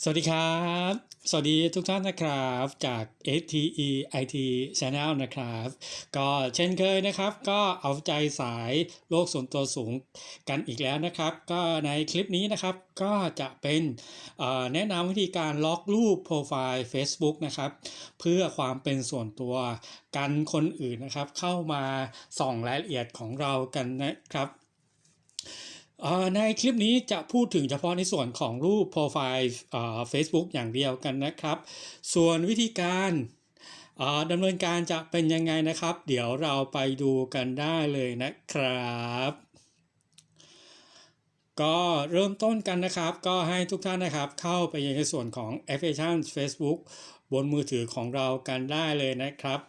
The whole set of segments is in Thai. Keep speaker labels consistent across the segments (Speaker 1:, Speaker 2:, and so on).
Speaker 1: สวัสดีครับ สวัสดีทุกท่านนะครับจาก STE IT Channel นะครับ ก็เช่นเคยนะครับก็เอาใจสายโลกส่วนตัวสูงกันอีกแล้วนะครับ ก็ในคลิปนี้นะครับก็จะเป็นอ่อแนะนำวิธีการล็อกรูปโปรไฟล์ Facebook นะครับ เพื่อความเป็นส่วนตัวกันคนอื่นนะครับ เข้ามาส่องรายละเอียดของเรากันนะครับ ในคลิปนี้จะพูดถึงเฉพาะในส่วนของรูปโปรไฟล์เอ่อ Facebook อย่างเดียวกันนะครับ ส่วนวิธีการอ่อดำเนินการจะเป็นยังไงนะครับ เดี๋ยวเราไปดูกันได้เลยนะครับ ก็เริ่มต้นกันนะครับ ก็ให้ทุกท่านนะครับเข้าไปในส่วนของแอปพลิเคชัน Facebook บนมือถือของเรากันได้เลยนะครับ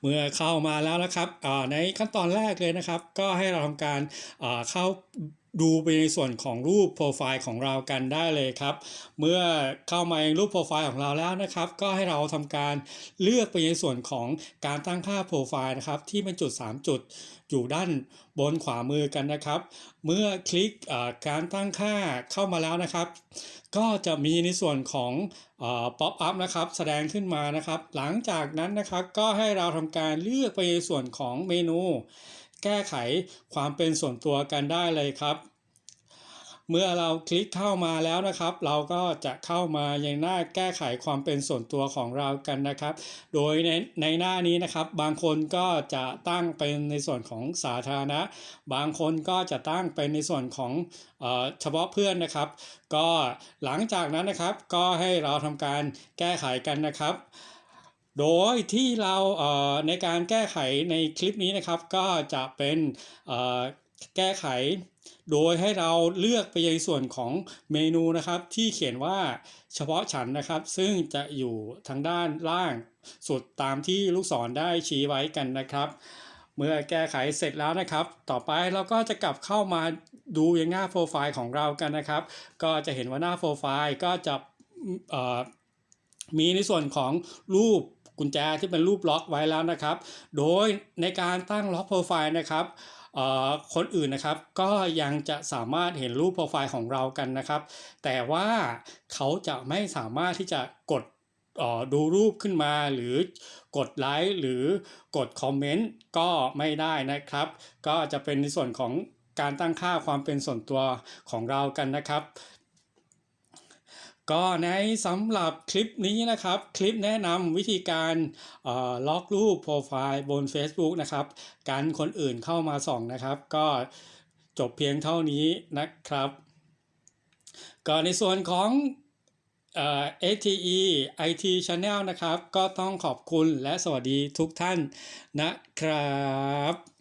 Speaker 1: เมื่อเข้ามาแล้วนะครับอ่าในขั้นตอนแรกเลยนะครับ ก็ให้เราทำการอ่าเข้า ดูไปในส่วนของรูปโปรไฟล์ของเรากันได้เลยครับ เมื่อเข้ามาในรูปโปรไฟล์ของเราแล้วนะครับ ก็ให้เราทำการเลือกไปในส่วนของการตั้งค่าโปรไฟล์นะครับ ที่เป็นจุด 3 จุดอยู่ด้านบนขวามือกันนะครับ เมื่อคลิกอ่าการตั้งค่าเข้ามาแล้วนะครับ ก็จะมีในส่วนของป๊อปอัพนะครับแสดงขึ้นมานะครับ หลังจากนั้นนะครับก็ให้เราทำการเลือกไปในส่วนของเมนู แก้ไขความเป็นส่วนตัวกันได้เลยครับ เมื่อเราคลิกเข้ามาแล้วนะครับ เราก็จะเข้ามายังหน้าแก้ไขความเป็นส่วนตัวของเรากันนะครับ โดยในในหน้านี้นะครับ บางคนก็จะตั้งเป็นในส่วนของสาธารณะ บางคนก็จะตั้งเป็นในส่วนของเออเฉพาะเพื่อนนะครับ ก็หลังจากนั้นนะครับก็ให้เราทำการแก้ไขกันนะครับโดยที่เราเอ่อในการแก้ไขในคลิปนี้นะครับก็จะเป็นเอ่อ แก้ไข โดยให้เราเลือกไปในส่วนของเมนูนะครับที่เขียนว่าเฉพาะฉันนะครับ ซึ่งจะอยู่ทางด้านล่างสุดตามที่ลูกศรได้ชี้ไว้กันนะครับ เมื่อแก้ไขเสร็จแล้วนะครับ ต่อไปเราก็จะกลับเข้ามาดูยังหน้าโปรไฟล์ของเรากันนะครับ ก็จะเห็นว่าหน้าโปรไฟล์ก็จะมีในส่วนของรูปกุญแจที่เป็นรูปล็อกไว้แล้วนะครับ โดยในการตั้งล็อกโปรไฟล์นะครับ คนอื่นนะครับก็ยังจะสามารถเห็นรูปโปรไฟล์ของเรากันนะครับ แต่ว่าเขาจะไม่สามารถที่จะกดเออดูรูปขึ้นมาหรือกดไลค์หรือกดคอมเมนต์ก็ไม่ได้นะครับ ก็จะเป็นในส่วนของการตั้งค่าความเป็นส่วนตัวของเรากันนะครับ ก็ในสำหรับคลิปนี้นะครับ คลิปแนะนำวิธีการล็อกรูปโปรไฟล์บน Facebook นะครับ การคนอื่นเข้ามาส่องนะครับ ก็จบเพียงเท่านี้นะครับ ก็ในส่วนของเอ่อ ATE IT Channel นะครับ ก็ต้องขอบคุณและสวัสดีทุกท่านนะครับ